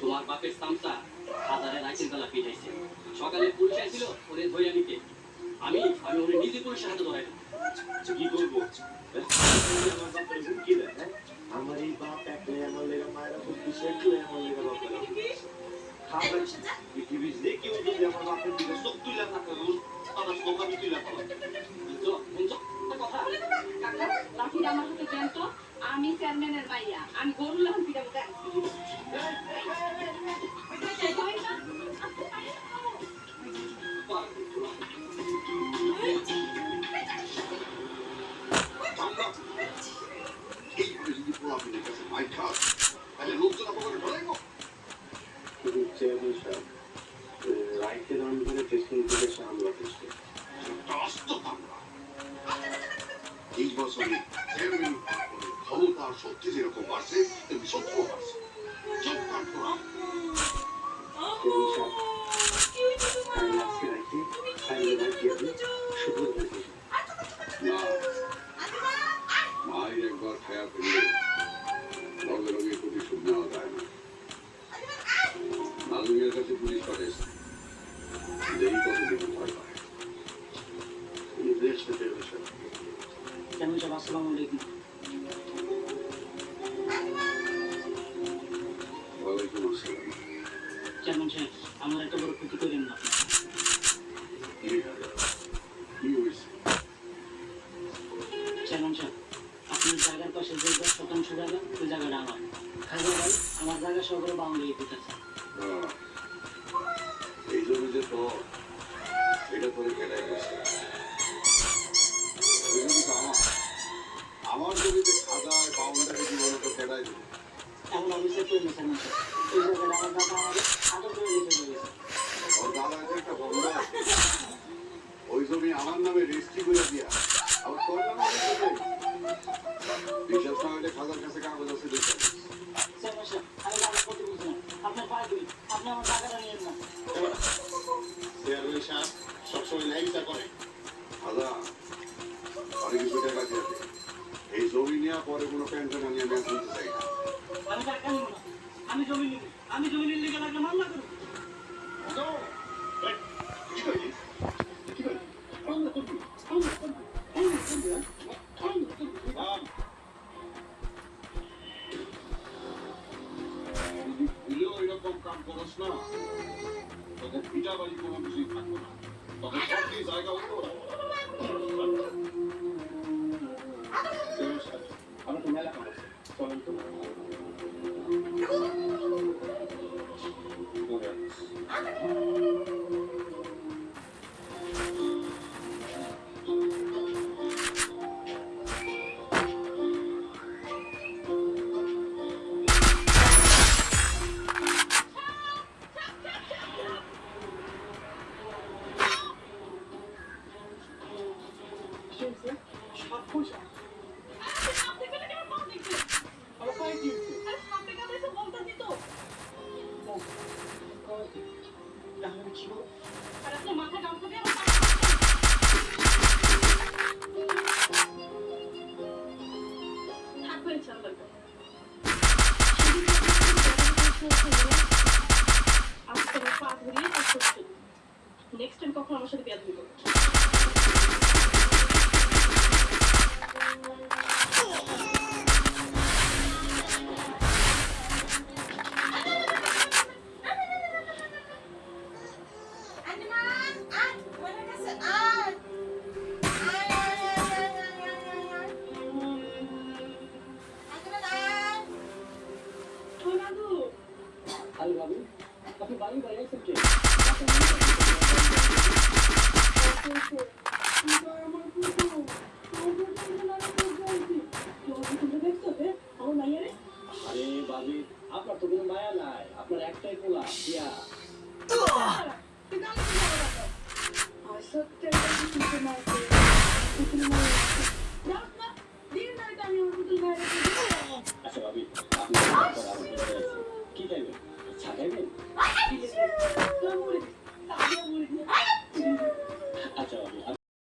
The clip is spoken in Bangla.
তোমার বাপের সামসা হাজারে রাইসের বেলা পিটাইছে সকালে পুলিশ আসছিল ওরে ধরে নিতে। আমি আমি ওরে নিজে পুলিশের হাতে ধরাই কি করব? আমার বাপের হ্যাঁ? আমার এই বাপ একলে আমার লেগা মায়েরা বুদ্ধি শেখলে আমার লেগা বাপেরা আমি চেয়ারম্যানের মাইয়া আমি গরু লাহন পিটাবো এই বছরে ক্ষমতা আর যেরকম বাড়ছে, তেমনি শত্রু বাড়ছে। একবার খায়া লগে লগে প্রতিশোধ নেওয়া যায় কাছে পুলিশ পাঠিয়েছে দেরি কত দিন ভয় কেমন সব আসসালামু আলাইকুম। চেয়ারম্যান সাহেব আমার একটা বড় ক্ষতি করেন না। চেয়ারম্যান সাহেব আপনার জায়গার পাশে যে দশ শতাংশ জায়গা ওই জায়গাটা আমার। খাজা ভাই আমার জায়গা সবগুলো বাউন্ডারি দিতেছে এই জমি যে তো এটা করে কেনাই গেছে ওই জমি তো আমার আমার জমিতে খাদায় বাউন্ডারি জীবন তো কেনাই দেবে এমন অফিসে করে জায়গাটা আমার দাদা আদর করে ওর দাদা একটা বন্ধ ওই জমি আমার নামে রেজিস্ট্রি করে দিয়া। আবার তোর নামে বিশ্বাস না হলে খাদার কাছে কাগজ আছে আমি সাহেব সবসময় ন্যায়িকতা করে। খাদা অনেক কিছু টাকা দিয়ে দে। এই জমি নেওয়া পরে কোনো পেনশন আমি আমি শুনতে চাই না। আমি জমি আমি জমি নিলে মামলা করব এরকম কাম করস না। তোকে ভিটা বাড়ি কোনো কিছুই থাকব না। তখন সবই জায়গা হতো Tschüss. Schwach নেক্সট টাইম কখন আমার সাথে বিয়াদ করবে আপনি বাড়ি বাড়ি আছেন কে আরে বাবি আপনার তো কোনো মায়া নাই। আপনার একটাই পোলা ইয়া